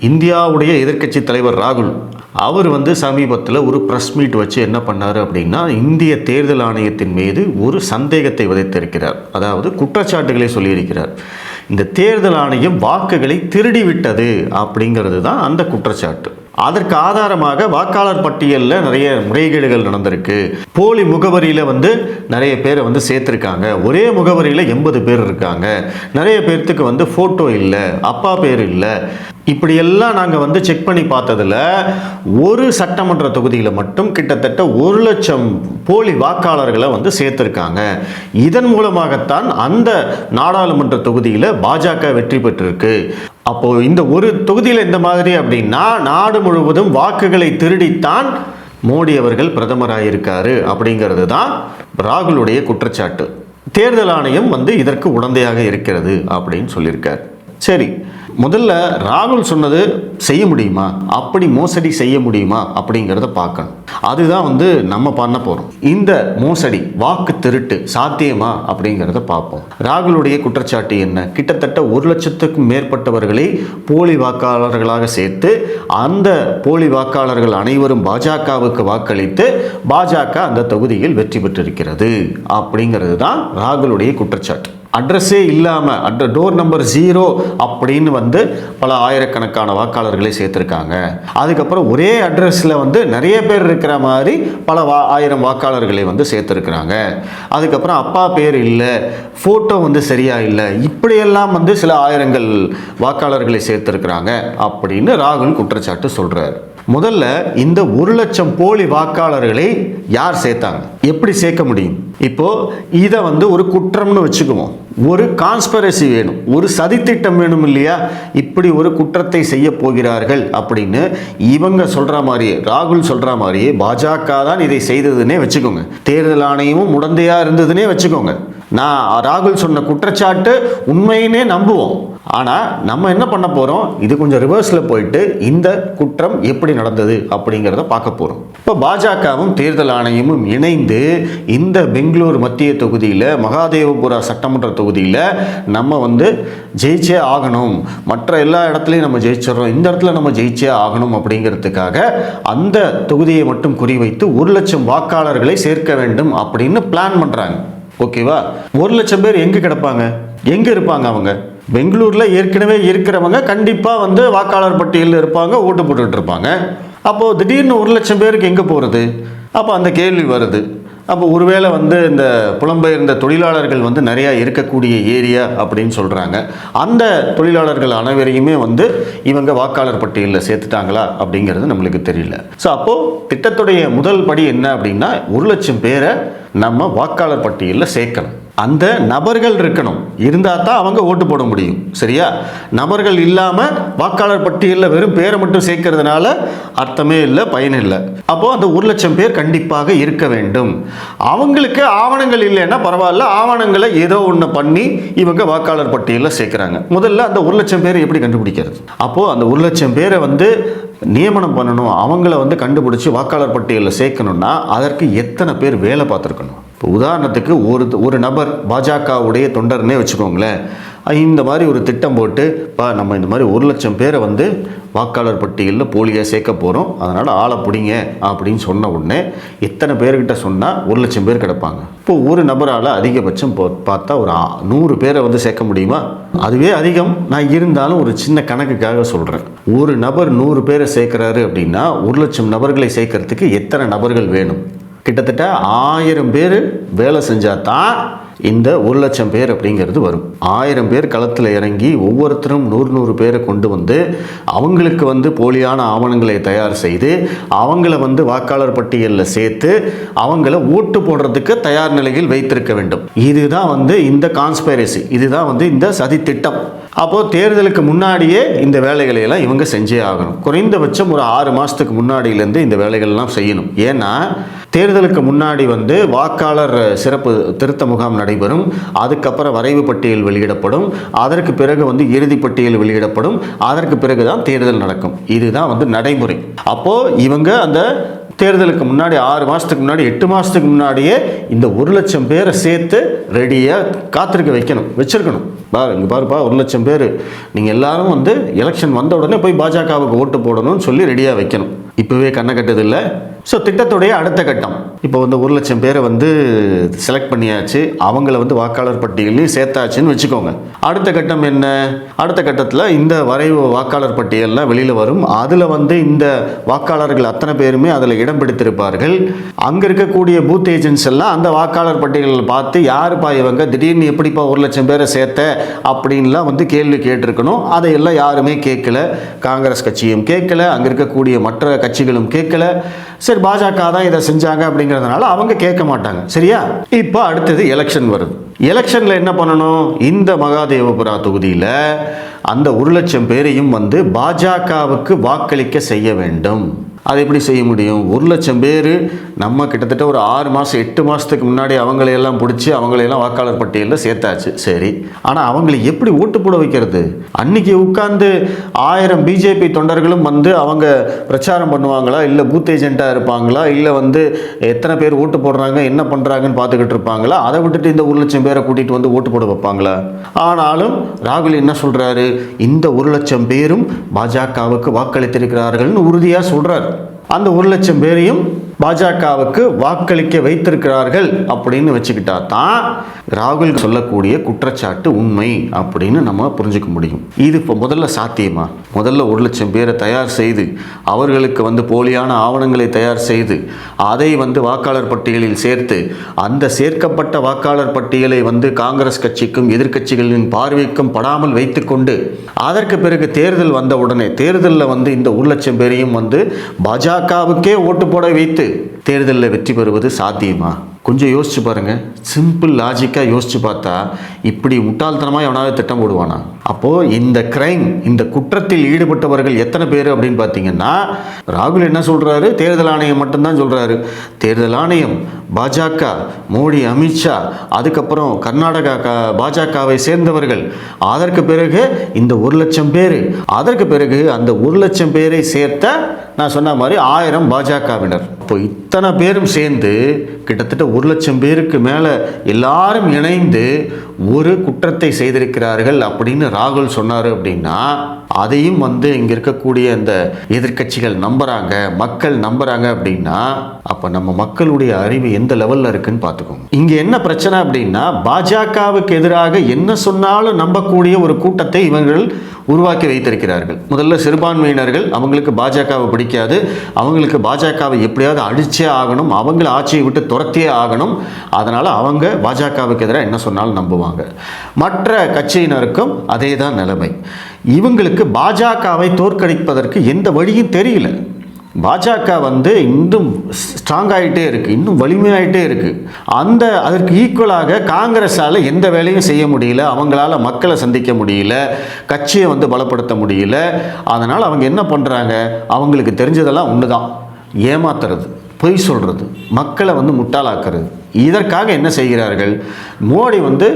இந்தியாவுடைய எதிர்க்கட்சி தலைவர் ராகுல் அவர் வந்து சமீபத்தில் ஒரு ப்ரெஸ் மீட் வச்சு என்ன பண்ணார் அப்படின்னா இந்திய தேர்தல் ஆணையத்தின் மீது ஒரு சந்தேகத்தை விதைத்திருக்கிறார். அதாவது குற்றச்சாட்டுகளை சொல்லியிருக்கிறார். இந்த தேர்தல் ஆணையம் வாக்குகளை திருடிவிட்டது அப்படிங்கிறது தான் அந்த குற்றச்சாட்டு. அதற்கு ஆதாரமாக வாக்காளர் பட்டியலில் நிறைய முறைகேடுகள் நடந்திருக்கு. போலி முகவரியில் வந்து நிறைய பேரை வந்து சேர்த்துருக்காங்க. ஒரே முகவரியில் எண்பது பேர் இருக்காங்க. நிறைய பேர்த்துக்கு வந்து ஃபோட்டோ இல்லை அப்பா பேர் இல்லை. இப்படியெல்லாம் நாங்கள் வந்து செக் பண்ணி பார்த்ததில் ஒரு சட்டமன்ற தொகுதியில் மட்டும் கிட்டத்தட்ட ஒரு லட்சம் போலி வாக்காளர்களை வந்து சேர்த்துருக்காங்க. இதன் மூலமாகத்தான் அந்த நாடாளுமன்ற தொகுதியில் பாஜக வெற்றி பெற்றிருக்கு. அப்போ இந்த ஒரு தொகுதியில் இந்த மாதிரி அப்படின்னா நாடு முழுவதும் வாக்குகளை திருடித்தான் மோடி அவர்கள் பிரதமராக இருக்காரு அப்படிங்கிறது தான் ராகுலுடைய குற்றச்சாட்டு. தேர்தல் ஆணையம் வந்து இதற்கு உடந்தையாக இருக்கிறது அப்படின்னு சொல்லியிருக்கார். சரி முதல்ல ராகுல் சொன்னது செய்ய முடியுமா? அப்படி மோசடி செய்ய முடியுமா? அப்படிங்கிறத பார்க்கணும். அதுதான் வந்து நம்ம பண்ண போகிறோம் இந்த மோசடி வாக்கு திருட்டு சாத்தியமா அப்படிங்கிறத பார்ப்போம். ராகுலுடைய குற்றச்சாட்டு என்ன? கிட்டத்தட்ட ஒரு லட்சத்துக்கும் மேற்பட்டவர்களை போலி வாக்காளர்களாக சேர்த்து அந்த போலி வாக்காளர்கள் அனைவரும் பாஜகவுக்கு வாக்களித்து பாஜக அந்த தொகுதியில் வெற்றி பெற்றிருக்கிறது. அப்படிங்கிறது தான் ராகுலுடைய குற்றச்சாட்டு. அட்ரஸே இல்லாமல் அட்ர டோர் நம்பர் ஜீரோ அப்படின்னு வந்து பல ஆயிரக்கணக்கான வாக்காளர்களை சேர்த்துருக்காங்க. அதுக்கப்புறம் ஒரே அட்ரஸில் வந்து நிறைய பேர் இருக்கிற மாதிரி பல வா ஆயிரம் வாக்காளர்களை வந்து சேர்த்துருக்குறாங்க. அதுக்கப்புறம் அப்பா பேர் இல்லை ஃபோட்டோ வந்து சரியாக இல்லை இப்படியெல்லாம் வந்து சில ஆயிரங்கள் வாக்காளர்களை சேர்த்துருக்குறாங்க அப்படின்னு ராகுல் குற்றச்சாட்டு சொல்கிறார் முதல்ல இந்த ஒரு லட்சம் போலி வாக்காளர்களை யார் சேர்த்தாங்க? எப்படி சேர்க்க முடியும்? இப்போது இதை வந்து ஒரு குற்றம்னு வச்சுக்குவோம். ஒரு கான்ஸ்பரசி வேணும். ஒரு சதித்திட்டம் வேணும் இல்லையா? இப்படி ஒரு குற்றத்தை செய்ய போகிறார்கள் அப்படின்னு இவங்க சொல்கிற மாதிரியே ராகுல் சொல்கிற மாதிரியே பாஜக தான் இதை செய்ததுன்னே வச்சுக்கோங்க. தேர்தல் ஆணையமும் முடந்தையாக இருந்ததுன்னே வச்சுக்கோங்க. நான் ராகுல் சொன்ன குற்றச்சாட்டு உண்மையினே நம்புவோம். ஆனால் நம்ம என்ன பண்ண போகிறோம் இது கொஞ்சம் ரிவர்ஸில் போயிட்டு இந்த குற்றம் எப்படி நடந்தது அப்படிங்கிறத பார்க்க போகிறோம் இப்போ பாஜகவும் தேர்தல் ஆணையமும் இணைந்து இந்த பெங்களூர் மத்திய தொகுதியில் மகாதேவபுரா சட்டமன்ற தொகுதியில் நம்ம வந்து ஜெயிச்சே ஆகணும். மற்ற எல்லா இடத்துலையும் நம்ம ஜெயிச்சிடறோம். இந்த இடத்துல நம்ம ஜெயிச்சே ஆகணும் அப்படிங்கிறதுக்காக அந்த தொகுதியை மட்டும் குறிவைத்து ஒரு லட்சம் வாக்காளர்களை சேர்க்க வேண்டும் அப்படின்னு பிளான் பண்ணுறாங்க ஓகேவா? ஒரு லட்சம் பேர் எங்கே கிடப்பாங்க? எங்கே இருப்பாங்க அவங்க? பெங்களூரில் ஏற்கனவே இருக்கிறவங்க கண்டிப்பாக வந்து வாக்காளர் பட்டியலில் இருப்பாங்க ஓட்டு போட்டுட்டு இருப்பாங்க. அப்போது திடீர்னு ஒரு லட்சம் பேருக்கு எங்கே போகிறது அப்போ அந்த கேள்வி வருது. அப்போ ஒருவேளை வந்து இந்த புலம்பெயர்ந்த தொழிலாளர்கள் வந்து நிறையா இருக்கக்கூடிய ஏரியா அப்படின்னு சொல்கிறாங்க அந்த தொழிலாளர்கள் அனைவரையுமே வந்து இவங்க வாக்காளர் பட்டியலில் சேர்த்துட்டாங்களா அப்படிங்கிறது நம்மளுக்கு தெரியல. ஸோ அப்போது திட்டத்துடைய முதல் படி என்ன அப்படின்னா ஒரு லட்சம் பேரை நம்ம வாக்காளர் பட்டியலில் சேர்க்கணும். அந்த நபர்கள் இருக்கணும். இருந்தால் தான் அவங்க ஓட்டு போட முடியும். சரியா? நபர்கள் இல்லாமல் வாக்காளர் பட்டியலில் வெறும் பேரை மட்டும் சேர்க்கறதுனால அர்த்தமே இல்லை பயன் இல்லை. அப்போது அந்த ஒரு லட்சம் பேர் கண்டிப்பாக இருக்க வேண்டும். அவங்களுக்கு ஆவணங்கள் இல்லைன்னா பரவாயில்ல ஆவணங்களை ஏதோ ஒன்று பண்ணி இவங்க வாக்காளர் பட்டியலில் சேர்க்குறாங்க. முதல்ல அந்த ஒரு லட்சம் பேரை எப்படி கண்டுபிடிக்கிறது? அப்போது அந்த ஒரு லட்சம் பேரை வந்து நியமனம் பண்ணணும் அவங்கள வந்து கண்டுபிடிச்சி வாக்காளர் பட்டியலில் சேர்க்கணும்னா அதற்கு எத்தனை பேர் வேலை பார்த்துருக்கணும்? இப்போ உதாரணத்துக்கு ஒரு ஒரு நபர் பாஜகவுடைய தொண்டர்னே வச்சுக்கோங்களேன். இந்த மாதிரி ஒரு திட்டம் போட்டு பா நம்ம இந்த மாதிரி ஒரு லட்சம் பேரை வந்து வாக்காளர் பட்டியலில் போலியாக சேர்க்க போகிறோம் அதனால் ஆளை பிடிங்க அப்படின்னு சொன்ன உடனே எத்தனை பேர்கிட்ட சொன்னால் ஒரு லட்சம் பேர் கிடப்பாங்க. இப்போ ஒரு நபரால் அதிகபட்சம் பார்த்தா ஒரு நூறு பேரை வந்து சேர்க்க முடியுமா? அதுவே அதிகம். நான் இருந்தாலும் ஒரு சின்ன கணக்குக்காக சொல்கிறேன் ஒரு நபர் நூறு பேரை சேர்க்குறாரு அப்படின்னா ஒரு லட்சம் நபர்களை சேர்க்கறதுக்கு எத்தனை நபர்கள் வேணும்? கிட்டத்தட்ட ஆயிரம் பேர் வேலை செஞ்சால் தான் இந்த ஒரு லட்சம் பேர் அப்படிங்கிறது வரும். ஆயிரம் பேர் களத்தில் இறங்கி ஒவ்வொருத்தரும் நூறு நூறு பேரை கொண்டு வந்து அவங்களுக்கு வந்து போலியான ஆவணங்களை தயார் செய்து அவங்கள வந்து வாக்காளர் பட்டியலில் சேர்த்து அவங்கள ஓட்டு போடுறதுக்கு தயார் நிலையில் வைத்திருக்க வேண்டும். இதுதான் வந்து இந்த கான்ஸ்பைரசி இதுதான் வந்து இந்த சதி திட்டம் அப்போது தேர்தலுக்கு முன்னாடியே இந்த வேலைகளை எல்லாம் இவங்க செஞ்சே ஆகணும். குறைந்தபட்சம் ஒரு ஆறு மாதத்துக்கு முன்னாடியிலேருந்து இந்த வேலைகள்லாம் செய்யணும். ஏன்னா தேர்தலுக்கு முன்னாடி வந்து வாக்காளர் சிறப்பு திருத்த முகாம் நடைபெறும். அதுக்கப்புறம் வரைவு பட்டியல் வெளியிடப்படும். அதற்கு பிறகு வந்து இறுதி பட்டியல் வெளியிடப்படும். அதற்கு பிறகு தான் தேர்தல் நடக்கும். இதுதான் வந்து நடைமுறை. அப்போது இவங்க அந்த தேர்தலுக்கு முன்னாடி ஆறு மாதத்துக்கு முன்னாடி எட்டு மாதத்துக்கு முன்னாடியே இந்த ஒரு லட்சம் பேரை சேர்த்து ரெடியாக காத்திருக்க வைக்கணும் வச்சுருக்கணும். பாரு இங்கே பாருப்பா ஒரு லட்சம் பேர். நீங்கள் எல்லாரும் வந்து எலெக்ஷன் வந்த உடனே போய் பாஜகவுக்கு ஓட்டு போடணும்னு சொல்லி ரெடியாக வைக்கணும். இப்போவே கண்ணை கட்டதில்லை ஸோ திட்டத்துடைய அடுத்த கட்டம். இப்போ வந்து ஒரு லட்சம் பேரை வந்து செலக்ட் பண்ணியாச்சு. அவங்கள வந்து வாக்காளர் பட்டியலையும் சேர்த்தாச்சுன்னு வச்சுக்கோங்க. அடுத்த கட்டம் என்ன? அடுத்த கட்டத்தில் இந்த வரைவு வாக்காளர் பட்டியல்லாம் வெளியில் வரும். அதில் வந்து இந்த வாக்காளர்கள் அத்தனை பேருமே அதில் இடம் பிடித்திருப்பார்கள். அங்கே இருக்கக்கூடிய பூத் ஏஜென்ட்ஸ் எல்லாம் அந்த வாக்காளர் பட்டியலில் பார்த்து யாருப்பா இவங்க? திடீர்னு எப்படிப்பா ஒரு லட்சம் பேரை சேர்த்த? அப்படின்லாம் வந்து கேள்வி கேட்டிருக்கணும். அதையெல்லாம் யாருமே கேட்கல. காங்கிரஸ் கட்சியும் கேட்கல. அங்கே இருக்கக்கூடிய மற்ற கட்சிகளும் கேட்கல. சரி சரி பாஜக தான் இதை செஞ்சாங்க அப்படிங்கிறதுனால அவங்க கேட்க மாட்டாங்க. சரியா? இப்போ அடுத்தது எலெக்ஷன் வருது. எலெக்ஷனில் என்ன பண்ணணும்? இந்த மகாதேவபுரா தொகுதியில் அந்த ஒரு லட்சம் பேரையும் வந்து பாஜகவுக்கு வாக்களிக்க செய்ய வேண்டும். அது எப்படி செய்ய முடியும்? ஒரு லட்சம் பேர் நம்ம கிட்டத்தட்ட ஒரு ஆறு மாதம் எட்டு மாதத்துக்கு முன்னாடி அவங்களையெல்லாம் பிடிச்சி அவங்களையெல்லாம் வாக்காளர் பட்டியலில் சேர்த்தாச்சு. சரி. ஆனால் அவங்களை எப்படி ஓட்டு போட வைக்கிறது? அன்னைக்கு உட்கார்ந்து ஆயிரம் பிஜேபி தொண்டர்களும் வந்து அவங்க பிரச்சாரம் பண்ணுவாங்களா? இல்லை பூத் ஏஜெண்ட்டாக இருப்பாங்களா? இல்லை வந்து எத்தனை பேர் ஓட்டு போடுறாங்க? என்ன பண்ணுறாங்கன்னு பார்த்துக்கிட்டு இருப்பாங்களா? அதை விட்டுட்டு இந்த ஒரு லட்சம் பேரை கூட்டிகிட்டு வந்து ஓட்டு போட வைப்பாங்களா? ஆனாலும் ராகுல் என்ன சொல்கிறாரு இந்த ஒரு லட்சம் பேரும் பாஜகவுக்கு வாக்களித்திருக்கிறார்கள்னு உறுதியாக சொல்கிறார் அந்த ஒரு லட்சம் பேரையும் பாஜகவுக்கு வாக்களிக்க வைத்திருக்கிறார்கள் அப்படின்னு வச்சுக்கிட்டா தான் ராகுல் சொல்லக்கூடிய குற்றச்சாட்டு உண்மை அப்படின்னு நம்ம புரிஞ்சுக்க முடியும். இது இப்போ முதல்ல சாத்தியமா? முதல்ல ஒரு லட்சம் பேரை தயார் செய்து அவர்களுக்கு வந்து போலியான ஆவணங்களை தயார் செய்து அதை வந்து வாக்காளர் பட்டியலில் சேர்த்து அந்த சேர்க்கப்பட்ட வாக்காளர் பட்டியலை வந்து காங்கிரஸ் கட்சிக்கும் எதிர்க்கட்சிகளின் பார்வைக்கும் படாமல் வைத்துக்கொண்டு அதற்கு பிறகு தேர்தல் வந்த உடனே தேர்தலில் வந்து இந்த ஒரு லட்சம் பேரையும் வந்து பாஜக பாஜகவுக்கே ஓட்டு போட வைத்து தேர்தலில் வெற்றி பெறுவது சாத்தியமா? கொஞ்சம் யோசிச்சு பாருங்கள் சிம்பிள் லாஜிக்காக யோசிச்சு பார்த்தா இப்படி முட்டாள்தனமாக எவனாவது திட்டம் போடுவானா? அப்போது இந்த கிரைம் இந்த குற்றத்தில் ஈடுபட்டவர்கள் எத்தனை பேர் அப்படின்னு பார்த்தீங்கன்னா ராகுல் என்ன சொல்கிறாரு தேர்தல் ஆணையம் மட்டும்தான் சொல்கிறாரு தேர்தல் ஆணையம் பாஜக மோடி அமித்ஷா அதுக்கப்புறம் கர்நாடகா க பாஜகவை சேர்ந்தவர்கள். அதற்கு பிறகு இந்த ஒரு லட்சம் பேர். அதற்கு பிறகு அந்த ஒரு லட்சம் பேரை சேர்த்த நான் சொன்ன மாதிரி ஆயிரம் பாஜகவினர். இப்போ இத்தனை பேரும் சேர்ந்து கிட்டத்தட்ட ஒரு லட்சம் பேருக்கு மேலே எல்லாரும் இணைந்து ஒரு குற்றத்தை செய்திருக்கிறார்கள் அப்படின்னு ராகுல் சொன்னார் அப்படின்னா அதையும் வந்து இங்கே இருக்கக்கூடிய இந்த எதிர்க்கட்சிகள் நம்புகிறாங்க மக்கள் நம்புறாங்க அப்படின்னா அப்போ நம்ம மக்களுடைய அறிவு எந்த லெவலில் இருக்குன்னு பார்த்துக்கோங்க. இங்கே என்ன பிரச்சனை அப்படின்னா பாஜகவுக்கு எதிராக என்ன சொன்னாலும் நம்பக்கூடிய ஒரு கூட்டத்தை இவர்கள் உருவாக்கி வைத்திருக்கிறார்கள். முதல்ல சிறுபான்மையினர்கள் அவங்களுக்கு பாஜகவை பிடிக்காது அவங்களுக்கு பாஜகவை எப்படியாவது அடிச்சே ஆகணும் அவங்கள ஆட்சியை விட்டு துரத்தியே ஆகணும். அதனால் அவங்க பாஜகவுக்கு எதிராக என்ன சொன்னாலும் நம்புவாங்க. மற்ற கட்சியினருக்கும் அதே தான் நிலைமை. இவங்களுக்கு பாஜகவை தோற்கடிப்பதற்கு எந்த வழியும் தெரியல. பாஜக வந்து இன்னும் ஸ்ட்ராங் ஆகிட்டே இருக்குது இன்னும் வலிமையாகிட்டே இருக்குது அந்த அதற்கு ஈக்குவலாக காங்கிரஸால் எந்த வேலையும் செய்ய முடியல அவங்களால மக்களை சந்திக்க முடியல கட்சியை வந்து பலப்படுத்த முடியல. அதனால் அவங்க என்ன பண்ணுறாங்க அவங்களுக்கு தெரிஞ்சதெல்லாம் ஒன்று தான் ஏமாத்துறது பொய் சொல்கிறது மக்களை வந்து முட்டாளாக்குறது. இதற்காக என்ன செய்கிறார்கள்? மோடி வந்து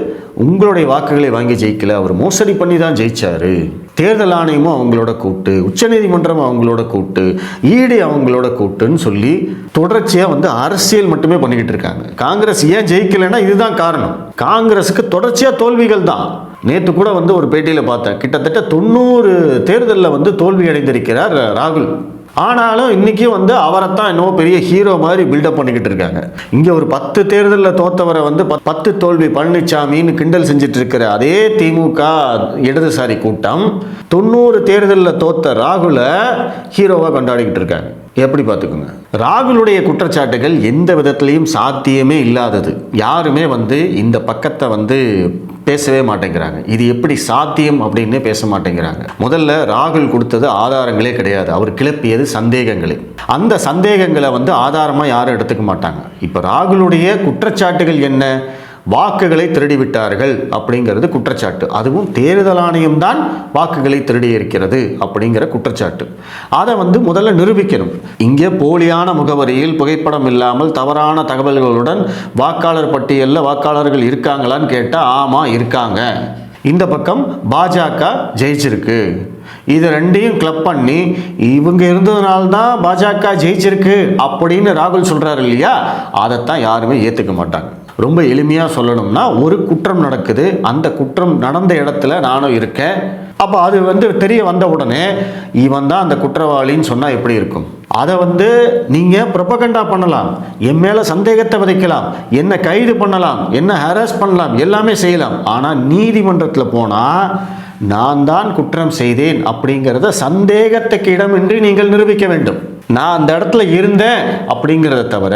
உங்களுடைய வாக்குகளை வாங்கி ஜெயிக்கல அவர் மோசடி பண்ணி தான் ஜெயிச்சாரு. தேர்தல் ஆணையமும் அவங்களோட கூட்டு உச்சநீதிமன்றம் அவங்களோட கூட்டு ஈடி அவங்களோட கூட்டுன்னு சொல்லி தொடர்ச்சியாக வந்து அரசியல் மட்டுமே பண்ணிக்கிட்டு இருக்காங்க. காங்கிரஸ் ஏன் ஜெயிக்கலைன்னா இதுதான் காரணம். காங்கிரஸுக்கு தொடர்ச்சியாக தோல்விகள் தான். நேற்று கூட வந்து ஒரு பேட்டியில் பார்த்தேன். கிட்டத்தட்ட தொண்ணூறு தேர்தலில் வந்து தோல்வி அடைந்திருக்கிறார் ராகுல். ஆனாலும் இன்றைக்கும் வந்து அவரை தான் இன்னும் பெரிய ஹீரோ மாதிரி பில்டப் பண்ணிக்கிட்டு இருக்காங்க. இங்கே ஒரு பத்து தேர்தலில் தோத்தவரை வந்து பத்- பத்து தோல்வி பழனிசாமின்னு கிண்டல் செஞ்சுட்டு இருக்கிற அதே திமுக இடதுசாரி கூட்டம் தொண்ணூறு தேர்தலில் தோத்த ராகுலை ஹீரோவாக கொண்டாடிக்கிட்டு இருக்காங்க. எப்படி பார்த்துக்குங்க? ராகுலுடைய குற்றச்சாட்டுகள் எந்த விதத்திலையும் சாத்தியமே இல்லாதது. யாருமே வந்து இந்த பக்கத்தை வந்து பேசவே மாட்டேங்கிறாங்க. இது எப்படி சாத்தியம் அப்படின்னு பேச மாட்டேங்கிறாங்க. முதல்ல ராகுல் கொடுத்தது ஆதாரங்களே கிடையாது. அவர் கிளப்பியது சந்தேகங்களே. அந்த சந்தேகங்களை வந்து ஆதாரமாக யாரும் எடுத்துக்க மாட்டாங்க. இப்போ ராகுலுடைய குற்றச்சாட்டுகள் என்ன? வாக்குகளை திருடி விட்டார்கள் அப்படிங்கிறது குற்றச்சாட்டு. அதுவும் தேர்தல் ஆணையம் தான் வாக்குகளை திருடி இருக்கிறது அப்படிங்கிற குற்றச்சாட்டு. அதை வந்து முதல்ல நிரூபிக்கணும். இங்கே போலியான முகவரியில் புகைப்படம் இல்லாமல் தவறான தகவல்களுடன் வாக்காளர் பட்டியலில் வாக்காளர்கள் இருக்காங்களான்னு கேட்டால் ஆமாம் இருக்காங்க. இந்த பக்கம் பாஜக ஜெயிச்சிருக்கு. இது ரெண்டையும் கிளப் பண்ணி இவங்க இருந்ததுனால்தான் பாஜக ஜெயிச்சிருக்கு அப்படின்னு ராகுல் சொல்கிறாரு இல்லையா? அதைத்தான் யாருமே ஏற்றுக்க மாட்டாங்க. ரொம்ப எளிமையாக சொல்லணும்னா ஒரு குற்றம் நடக்குது. அந்த குற்றம் நடந்த இடத்துல நானும் இருக்கேன். அப்போ அது வந்து தெரிய வந்த உடனே இவன் தான் அந்த குற்றவாளின்னு சொன்னால் எப்படி இருக்கும்? அதை வந்து நீங்கள் ப்ரொபகண்டா பண்ணலாம். என் மேலே சந்தேகத்தை விதைக்கலாம். என்ன கைது பண்ணலாம். என்ன ஹராஸ் பண்ணலாம். எல்லாமே செய்யலாம். ஆனால் நீதிமன்றத்தில் போனால் நான் தான் குற்றம் செய்தேன் அப்படிங்கிறத சந்தேகத்துக்கு இடமின்றி நீங்கள் நிரூபிக்க வேண்டும். நான் அந்த இடத்துல இருந்தேன் அப்படிங்கிறத தவிர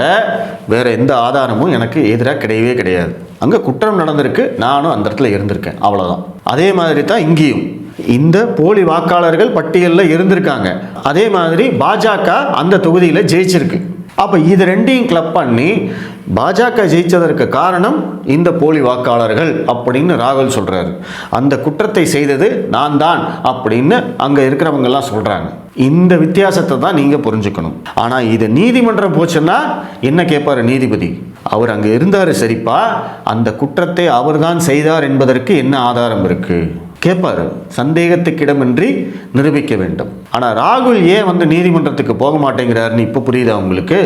வேறு எந்த ஆதாரமும் எனக்கு எதிராக கிடையவே கிடையாது. அங்கே குற்றம் நடந்திருக்கு. நானும் அந்த இடத்துல இருந்திருக்கேன். அவ்வளோதான் அதே மாதிரி தான் இங்கேயும். இந்த போலி வாக்காளர்கள் பட்டியலில் இருந்திருக்காங்க. அதே மாதிரி பாஜக அந்த தொகுதியில் ஜெயிச்சிருக்கு. அப்போ இது ரெண்டையும் கிளப் பண்ணி பாஜக ஜெயிச்சதற்கு காரணம் இந்த போலி வாக்காளர்கள் அப்படின்னு ராகுல் சொல்கிறாரு அந்த குற்றத்தை செய்தது நான் தான் அப்படின்னு அங்கே இருக்கிறவங்கெல்லாம் சொல்கிறாங்க இந்த வித்தியாசத்தை தான் நீங்கள் புரிஞ்சுக்கணும். ஆனால் இது நீதிமன்றம் போச்சுன்னா என்ன கேட்பாரு நீதிபதி? அவர் அங்கே இருந்தார் சரிப்பா. அந்த குற்றத்தை அவர்தான் செய்தார் என்பதற்கு என்ன ஆதாரம் இருக்குது கேட்பாரு. சந்தேகத்துக்கிடமின்றி நிரூபிக்க வேண்டும். ஆனால் ராகுல் ஏன் வந்து நீதிமன்றத்துக்கு போக மாட்டேங்கிறாருன்னு இப்போ புரியுதா உங்களுக்கு?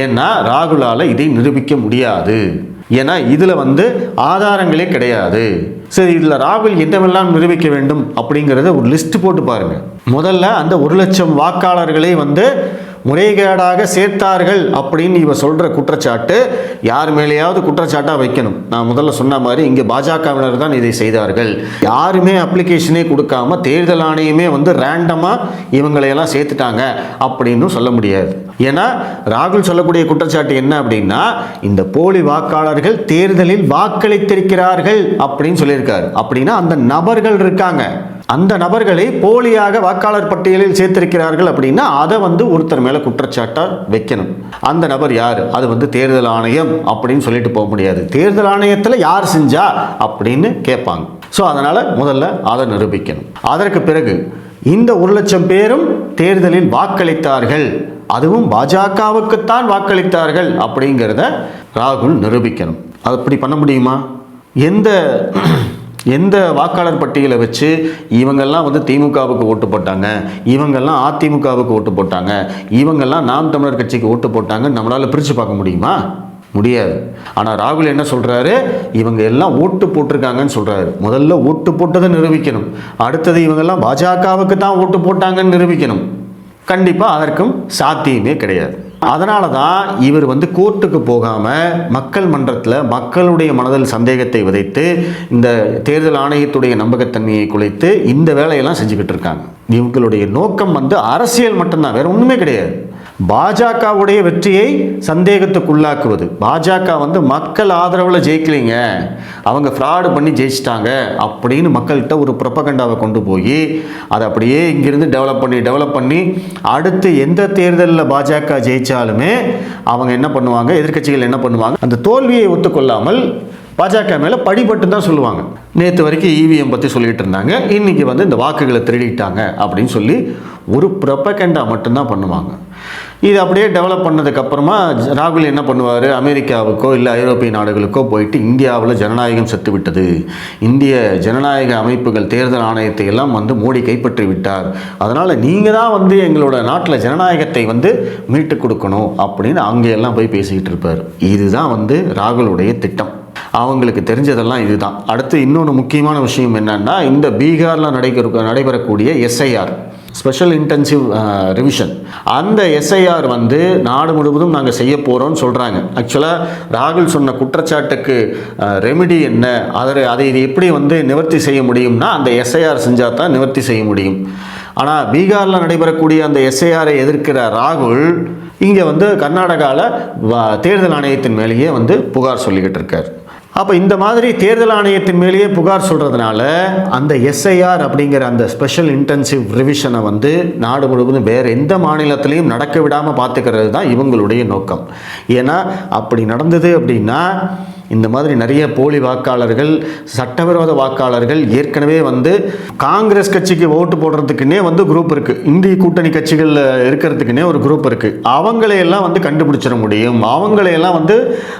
ஏன்னா ராகுலால் இதை நிரூபிக்க முடியாது. ஏன்னா இதில் வந்து ஆதாரங்களே கிடையாது. சரி இதில் ராகுல் என்னவெல்லாம் நிரூபிக்க வேண்டும் அப்படிங்கிறத ஒரு லிஸ்ட் போட்டு பாருங்க. முதல்ல அந்த ஒரு லட்சம் வாக்காளர்களை வந்து முறைகேடாக சேர்த்தார்கள் அப்படின்னு இவ சொல்ற குற்றச்சாட்டு யார் மேலேயாவது குற்றச்சாட்டா வைக்கணும். நான் முதல்ல சொன்ன மாதிரி இங்கே பாஜகவினர் தான் இதை செய்தார்கள். யாருமே அப்ளிகேஷனே கொடுக்காம தேர்தல் ஆணையமே வந்து ரேண்டமா இவங்களையெல்லாம் சேர்த்துட்டாங்க அப்படின்னு சொல்ல முடியாது. ஏன்னா ராகுல் சொல்லக்கூடிய குற்றச்சாட்டு என்ன அப்படின்னா இந்த போலி வாக்காளர்கள் தேர்தலில் வாக்களித்திருக்கிறார்கள் அப்படின்னு சொல்லியிருக்காரு. அப்படின்னா அந்த நபர்கள் இருக்காங்க. அந்த நபர்களை போலியாக வாக்காளர் பட்டியலில் சேர்த்திருக்கிறார்கள் அப்படின்னா அதை வந்து ஒருத்தர் மேலே குற்றச்சாட்டாக வைக்கணும். அந்த நபர் யார்? அது வந்து தேர்தல் ஆணையம் அப்படின்னு சொல்லிட்டு போக முடியாது. தேர்தல் ஆணையத்தில் யார் செஞ்சா அப்படின்னு கேட்பாங்க. ஸோ அதனால் முதல்ல அதை நிரூபிக்கணும். அதற்கு பிறகு இந்த ஒரு லட்சம் பேரும் தேர்தலில் வாக்களித்தார்கள். அதுவும் பாஜகவுக்குத்தான் வாக்களித்தார்கள் அப்படிங்கிறத ராகுல் நிரூபிக்கணும். அது அப்படி பண்ண முடியுமா? எந்த எந்த வாக்காளர் பட்டியலை வச்சு இவங்கெல்லாம் வந்து திமுகவுக்கு ஓட்டு போட்டாங்க? இவங்கெல்லாம் அதிமுகவுக்கு ஓட்டு போட்டாங்க? இவங்கெல்லாம் நாம் தமிழர் கட்சிக்கு ஓட்டு போட்டாங்க நம்மளால் பிரித்து பார்க்க முடியுமா? முடியாது. ஆனால் ராகுல் என்ன சொல்கிறாரு இவங்க எல்லாம் ஓட்டு போட்டிருக்காங்கன்னு சொல்கிறாரு முதல்ல ஓட்டு போட்டதை நிரூபிக்கணும். அடுத்தது இவங்கெல்லாம் பாஜகவுக்கு தான் ஓட்டு போட்டாங்கன்னு நிரூபிக்கணும். கண்டிப்பாக அதற்கும் சாத்தியமே கிடையாது. அதனால தான் இவர் வந்து கோர்ட்டுக்கு போகாமல் மக்கள் மன்றத்தில் மக்களுடைய மனதில் சந்தேகத்தை விதைத்து இந்த தேர்தல் ஆணையத்துடைய நம்பகத்தன்மையை குலைத்து இந்த வேலையெல்லாம் செஞ்சுக்கிட்டு இருக்காங்க. இவங்களுடைய நோக்கம் வந்து அரசியல் மட்டும்தான் வேறு ஒன்றுமே கிடையாது. பாஜகவுடைய வெற்றியை சந்தேகத்துக்குள்ளாக்குவது. பாஜக வந்து மக்கள் ஆதரவில் ஜெயிக்கலைங்க. அவங்க ஃப்ராடு பண்ணி ஜெயிச்சிட்டாங்க அப்படின்னு மக்கள்கிட்ட ஒரு புரப்பகண்டாவை கொண்டு போய் அதை அப்படியே இங்கிருந்து டெவலப் பண்ணி டெவலப் பண்ணி அடுத்து எந்த தேர்தலில் பாஜக ஜெயித்தாலுமே அவங்க என்ன பண்ணுவாங்க? எதிர்க்கட்சிகள் என்ன பண்ணுவாங்க? அந்த தோல்வியை ஒத்துக்கொள்ளாமல் பாஜக மேலே படிபட்டு தான் சொல்லுவாங்க. நேற்று வரைக்கும் இவிஎம் பற்றி சொல்லிட்டு இருந்தாங்க. இன்னைக்கு வந்து இந்த வாக்குகளை திருடிட்டாங்க அப்படின்னு சொல்லி ஒரு ப்ரொப்பகண்டா மட்டும்தான் பண்ணுவாங்க. இது அப்படியே டெவலப் பண்ணதுக்கப்புறமா ராகுல் என்ன பண்ணுவார்? அமெரிக்காவுக்கோ இல்லை ஐரோப்பிய நாடுகளுக்கோ போயிட்டு இந்தியாவில் ஜனநாயகம் செத்துவிட்டது இந்திய ஜனநாயக அமைப்புகள் தேர்தல் ஆணையத்தை எல்லாம் வந்து மோடி கைப்பற்றி விட்டார். அதனால் நீங்கள் தான் வந்து எங்களோட நாட்டில் ஜனநாயகத்தை வந்து மீட்டு கொடுக்கணும் அப்படின்னு அங்கேயெல்லாம் போய் பேசிக்கிட்டு இருப்பார். இதுதான் வந்து ராகுலுடைய திட்டம். அவங்களுக்கு தெரிஞ்சதெல்லாம் இதுதான். அடுத்து இன்னொன்று முக்கியமான விஷயம் என்னன்னா இந்த பீகாரில் நடைபெற நடைபெறக்கூடிய எஸ்ஐஆர் ஸ்பெஷல் இன்டென்சிவ் ரிவிஷன் அந்த எஸ்ஐஆர் வந்து நாடு முழுவதும் நாங்கள் செய்ய போகிறோம்னு சொல்கிறாங்க ஆக்சுவலாக ராகுல் சொன்ன குற்றச்சாட்டுக்கு ரெமிடி என்ன? அதை அதை இது எப்படி வந்து நிவர்த்தி செய்ய முடியும்னா அந்த எஸ்ஐஆர் செஞ்சால் தான் நிவர்த்தி செய்ய முடியும். ஆனால் பீகாரில் நடைபெறக்கூடிய அந்த எஸ்ஐஆரை எதிர்க்கிற ராகுல் இங்கே வந்து கர்நாடகாவில் தேர்தல் ஆணையத்தின் மேலேயே வந்து புகார் சொல்லிக்கிட்டு இருக்கார். அப்போ இந்த மாதிரி தேர்தல் ஆணையத்தின் மேலேயே புகார் சொல்கிறதுனால அந்த எஸ்ஐஆர் அப்படிங்கிற அந்த ஸ்பெஷல் இன்டென்சிவ் ரிவிஷனை வந்து நாடு முழுவதும் வேறு எந்த மாநிலத்திலையும் நடக்க விடாமல் பார்த்துக்கிறது தான் இவங்களுடைய நோக்கம். ஏன்னா அப்படி நடந்தது அப்படின்னா இந்த மாதிரி நிறைய போலி வாக்காளர்கள் சட்டவிரோத வாக்காளர்கள் ஏற்கனவே வந்து காங்கிரஸ் கட்சிக்கு ஓட்டு போடுறதுக்குன்னே வந்து குரூப் இருக்குது இந்திய கூட்டணி கட்சிகளில் இருக்கிறதுக்குன்னே ஒரு குரூப் இருக்குது அவங்களையெல்லாம் வந்து கண்டுபிடிச்சிட முடியும். அவங்களையெல்லாம் வந்து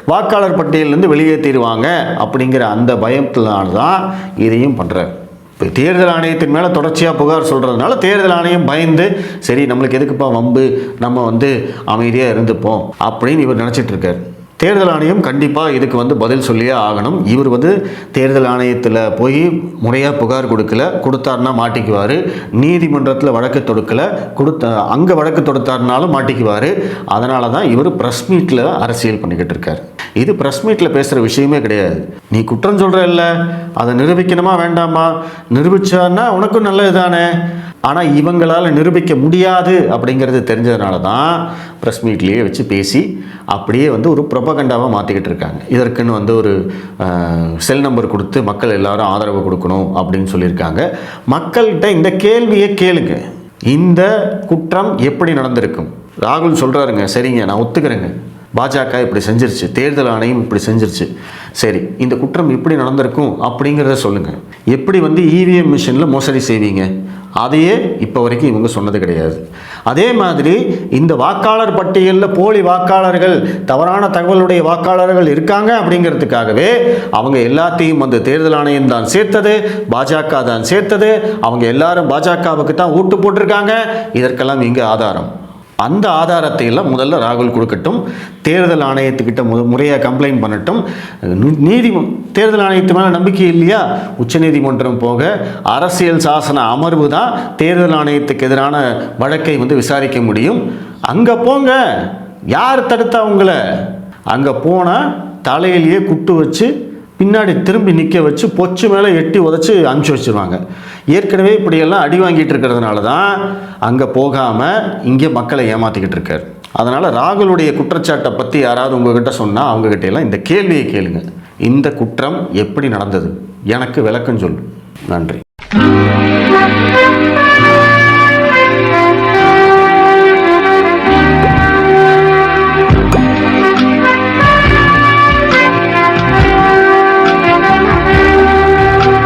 வாக்காளர் பட்டியலேருந்து வெளியேற்றிடுவாங்க அப்படிங்கிற அந்த பயத்தினால தான் இதையும் பண்ணுறாரு இப்போ தேர்தல் ஆணையத்தின் மேலே தொடர்ச்சியாக புகார் சொல்கிறதுனால தேர்தல் ஆணையம் பயந்து சரி நம்மளுக்கு எதுக்குப்பா வம்பு? நம்ம வந்து அமைதியாக இருந்துப்போம் அப்படின்னு இவர் நினச்சிட்டு இருக்கார். தேர்தல் ஆணையம் கண்டிப்பாக இதுக்கு வந்து பதில் சொல்லியே ஆகணும். இவர் வந்து தேர்தல் ஆணையத்தில் போய் முறையாக புகார் கொடுக்கல. கொடுத்தாருன்னா மாட்டிக்குவார். நீதிமன்றத்தில் வழக்கு தொடுக்கல. கொடுத்த அங்கே வழக்கு தொடுத்தாருனாலும் மாட்டிக்குவார். அதனால தான் இவர் ப்ரெஸ் மீட்டில் அரசியல் பண்ணிக்கிட்டு இருக்கார். இது ப்ரெஸ் மீட்டில் பேசுகிற விஷயமே கிடையாது. நீ குற்றம் சொல்கிற இல்லை அதை நிரூபிக்கணுமா வேண்டாமா? நிரூபிச்சான்னா உனக்கும் நல்லது தானே. ஆனால் இவங்களால் நிரூபிக்க முடியாது அப்படிங்கிறது தெரிஞ்சதுனால தான் ப்ரெஸ் மீட்லேயே வச்சு பேசி அப்படியே வந்து ஒரு ப்ரொபகண்டாவாக மாற்றிக்கிட்டு இருக்காங்க. இதற்குன்னு வந்து ஒரு செல் நம்பர் கொடுத்து மக்கள் எல்லாரும் ஆதரவு கொடுக்கணும் அப்படின்னு சொல்லியிருக்காங்க. மக்கள்கிட்ட இந்த கேள்வியை கேளுங்க. இந்த குற்றம் எப்படி நடந்திருக்கும்? ராகுல் சொல்கிறாருங்க சரிங்க நான் ஒத்துக்கிறேங்க. பாஜக இப்படி செஞ்சிருச்சு தேர்தல் ஆணையம் இப்படி செஞ்சிருச்சு. சரி இந்த குற்றம் எப்படி நடந்திருக்கும் அப்படிங்கிறத சொல்லுங்கள் எப்படி வந்து இவிஎம் மிஷினில் மோசடி செய்வீங்க? அதையே இப்போ வரைக்கும் இவங்க சொன்னது கிடையாது. அதே மாதிரி இந்த வாக்காளர் பட்டியலில் போலி வாக்காளர்கள் தவறான தகவலுடைய வாக்காளர்கள் இருக்காங்க அப்படிங்கிறதுக்காகவே அவங்க எல்லாத்தையும் வந்து தேர்தல் ஆணையம் தான் சேர்த்தது பாஜக தான் சேர்த்தது. அவங்க எல்லாரும் பாஜகவுக்கு தான் ஓட்டு போட்டிருக்காங்க. இதற்கெல்லாம் இங்கே ஆதாரம். அந்த ஆதாரத்தை எல்லாம் முதல்ல ராகுல் கொடுக்கட்டும் தேர்தல் ஆணையத்துக்கிட்ட மு முறையாக கம்ப்ளைண்ட் பண்ணட்டும். நீதி தேர்தல் ஆணையத்து மேலே நம்பிக்கை இல்லையா? உச்சநீதிமன்றம் போக அரசியல் சாசன அமர்வு தான் தேர்தல் ஆணையத்துக்கு எதிரான வழக்கை வந்து விசாரிக்க முடியும். அங்கே போங்க. யார் தடுத்தா உங்களை? அங்கே போனால் தலையிலேயே குட்டு வச்சு பின்னாடி திரும்பி நிற்க வச்சு பொச்சு மேலே எட்டி உதச்சி அனுப்பிச்சி வச்சிருவாங்க. ஏற்கனவே இப்படியெல்லாம் அடி வாங்கிட்டு இருக்கிறதுனால தான் அங்கே போகாமல் இங்கே மக்களை ஏமாற்றிக்கிட்டு இருக்கார். அதனால் ராகுலுடைய குற்றச்சாட்டை பற்றி யாராவது உங்ககிட்ட சொன்னால் அவங்ககிட்டையெல்லாம் இந்த கேள்வியை கேளுங்க. இந்த குற்றம் எப்படி நடந்தது? எனக்கு விளக்கம் சொல்லு. நன்றி.